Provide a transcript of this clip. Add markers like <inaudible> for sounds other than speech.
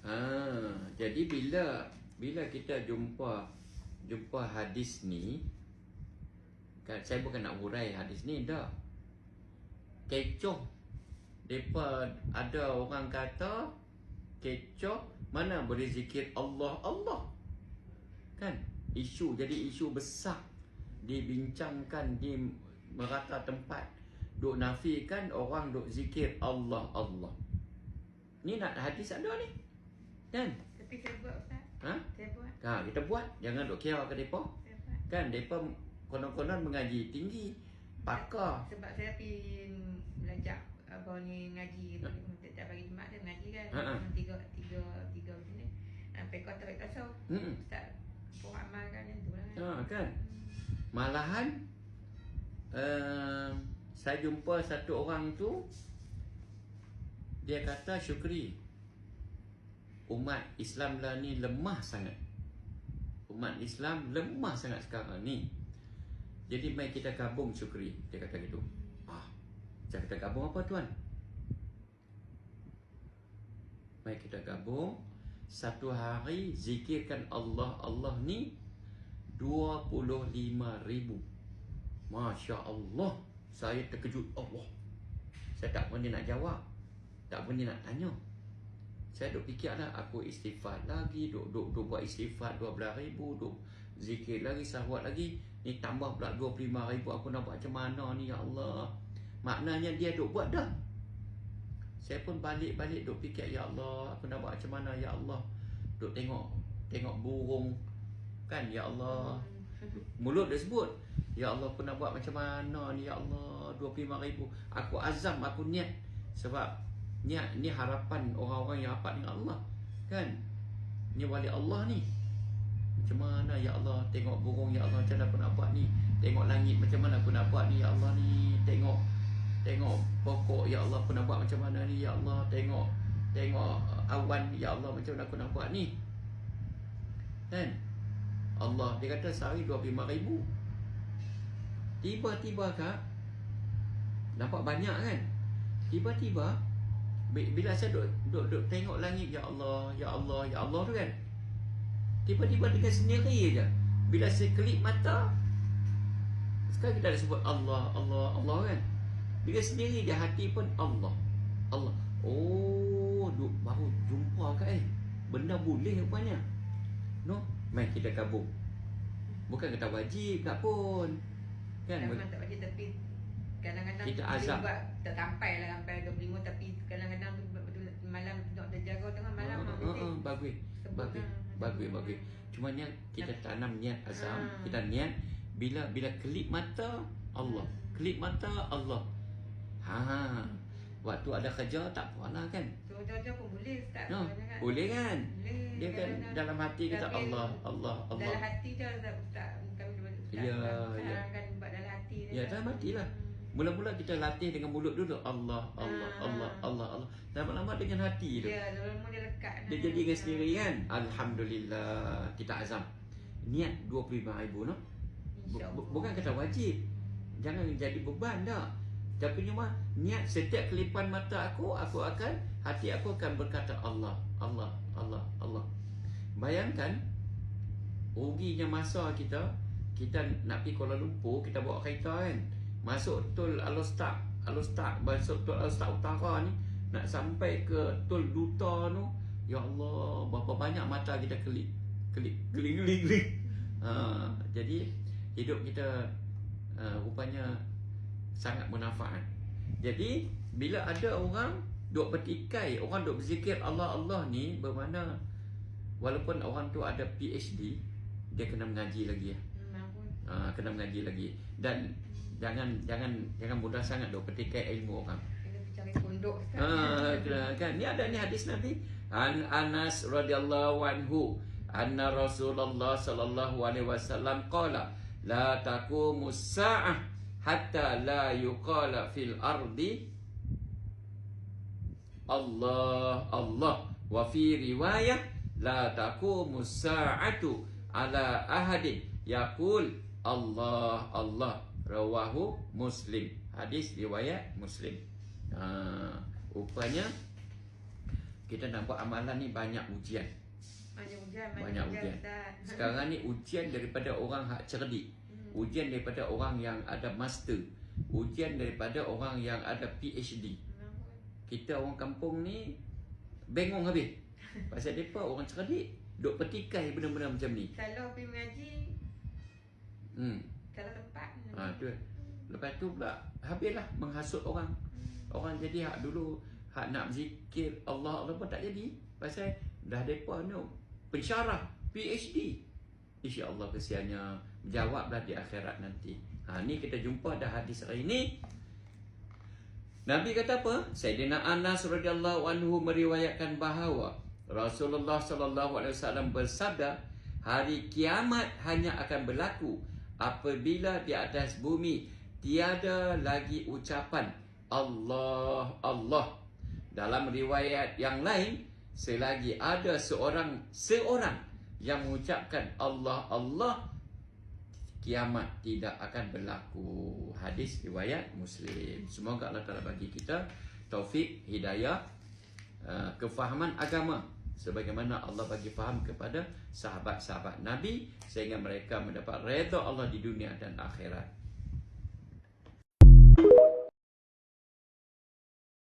Ha, jadi bila bila kita jumpa jumpa hadis ni kan saya bukan nak hurai hadis ni dah. Kecoh depa ada orang kata kecoh mana boleh zikir Allah Allah. Kan? Isu jadi isu besar dibincangkan di merata tempat. Duk nafikan orang duk zikir Allah Allah. Ni nak hadis ada ni. Kan? Tapi saya buat Ustaz. Ha? Saya buat. Ha, kita buat. Jangan duk kira ke depa. Kan depa konon-konon mengaji tinggi. Pakar. Sebab saya pergi belajar apa ni ngaji setiap pagi Jumaat dia mengaji kan. Ha, ha. Tiga tiga tiga ni. Sampai kau tarik tasawuf. Hmm. Ustaz Puan amal kan yang tu lah. Ha, kan? Malahan uh, saya jumpa satu orang tu dia kata syukri umat Islam lah ni lemah sangat. Umat Islam lemah sangat sekarang ni. Jadi mai kita gabung syukri. Dia kata gitu. Ah, saya kata gabung apa tuan? Mai kita gabung. Satu hari zikirkan Allah. Allah ni 25 ribu. Masya Allah. Saya terkejut. Allah. Saya tak berani nak jawab. Tak berani nak tanya Saya duk fikir lah Aku istighfar lagi Duk, duk, duk buat istighfar 12 ribu Duk zikir lagi Sahwat lagi. Ni tambah pula 25 ribu Aku nak buat macam mana ni Ya Allah? Maknanya dia duk buat dah. Saya pun balik-balik Duk fikir Ya Allah Aku nak buat macam mana Ya Allah? Duk tengok Tengok burung. Kan Ya Allah? Mulut dia sebut Ya Allah aku nak buat macam mana ni Ya Allah? 25 ribu. Aku azam aku niat. Sebab Niat ni harapan orang-orang yang rapat dengan Allah Kan? Ni wali Allah ni. Macam mana Ya Allah Tengok burung Ya Allah Macam mana aku nak buat ni? Tengok langit Macam mana aku nak buat ni? Ya Allah ni Tengok Tengok pokok Ya Allah aku nak buat macam mana ni? Ya Allah Tengok Tengok awan Ya Allah macam mana aku nak buat ni? Kan? Allah dia kata sehari 25 ribu. Tiba-tiba kak Nampak banyak kan? Tiba-tiba Bila saya duk, duk, duk tengok langit Ya Allah, Ya Allah, Ya Allah tu kan. Tiba-tiba dengan sendiri je. Bila saya kelip mata Sekarang kita ada sebut Allah, Allah, Allah kan. Dengan sendiri je hati pun Allah Allah. Oh, duk, baru jumpa kat eh Benda boleh rupanya. No, mai kita gabung Bukan kata wajib tak pun. Kan? Tak bagi tapi kadang-kadang Kita buat tak sampai lah sampai 25 tapi kadang-kadang malam nak terjaga tengah malam Ah, uh, ah, ah, Bagus. Bagus. lah. Bagus bagus. Cuma ni kita tanam niat azam. Ah. Kita niat Bila bila kelip mata Allah. Kelip mata Allah. Ha Waktu ada kerja tak apalah kan? Cuaca-cuaca pun boleh Ustaz. No, kadang-kadang. Boleh kan? Boleh. Dia kan dalam hati kita Allah Allah Allah. Dalam hati dia Ustaz. Ustaz. Kami Ya, ya. kan buat dalam hati dia Ya, dalam hati lah. Mula-mula kita latih dengan mulut dulu. Allah Allah Ah. Allah Allah Allah. Lama-lama dengan hati tu. Ya, lama-lama dia lekat. Dia jadi dengan sendiri kan? Alhamdulillah. Kita azam. Niat 25 ribu no? Bu- bu- Bukan kata wajib. Jangan jadi beban dah. Tapi cuma Niat setiap kelipan mata aku Aku akan Hati aku akan berkata Allah Allah Allah Allah. Bayangkan Ruginya masa kita Kita nak pergi Kuala Lumpur Kita bawa kereta kan Masuk tol Alostak Alostak Masuk tol Alostak Utara ni Nak sampai ke tol Duta tu Ya Allah Berapa banyak mata kita kelip Kelip Keling keling keling ha, Jadi Hidup kita uh, Rupanya Sangat bermanfaat Jadi Bila ada orang Duk petikai Orang duk berzikir Allah Allah ni Bermakna Walaupun orang tu ada PhD Dia kena mengaji lagi ya. Uh, Kena mengaji lagi. Dan Jangan Jangan Jangan mudah sangat duk petikai ilmu orang. Pergi cari pondok Ustaz Ah, kena- kan? Ni ada ni hadis Nabi. An Anas radhiyallahu anhu anna Rasulullah sallallahu alaihi wasallam qala la taqumu sa'ah hatta la yuqala fil ardi Allah Allah wa fi riwayah la taqumu sa'atu ala ahadin yaqul Allah Allah rawahu Muslim hadis riwayat Muslim ha, rupanya kita nak buat amalan ni banyak ujian. Banyak hujan, Banyak ujian. Ustaz. <laughs> Sekarang ni ujian daripada orang hak cerdik. Hmm. Ujian daripada orang yang ada master. Ujian daripada orang yang ada PhD. Kita orang kampung ni bengong habis. <laughs> Pasal depa orang cerdik duk petikai benda-benda macam ni. Kalau pergi mengaji, Hmm. Kalau tempat. Ha tu. Lepas tu pula habislah menghasut orang. Orang jadi hak dulu hak nak zikir Allah Allah pun tak jadi. Pasal dah depa ni pensyarah PhD. Insya-Allah kesiannya jawablah di akhirat nanti. Ha ni kita jumpa dah hadis hari ini. Nabi kata apa? Sayyidina Anas radhiyallahu anhu meriwayatkan bahawa Rasulullah sallallahu alaihi wasallam bersabda, hari kiamat hanya akan berlaku apabila di atas bumi tiada lagi ucapan Allah Allah. Dalam riwayat yang lain, selagi ada seorang seorang yang mengucapkan Allah Allah kiamat tidak akan berlaku. Hadis riwayat Muslim. Semoga Allah Taala bagi kita taufik, hidayah, uh, kefahaman agama sebagaimana Allah bagi faham kepada sahabat-sahabat Nabi sehingga mereka mendapat redha Allah di dunia dan akhirat.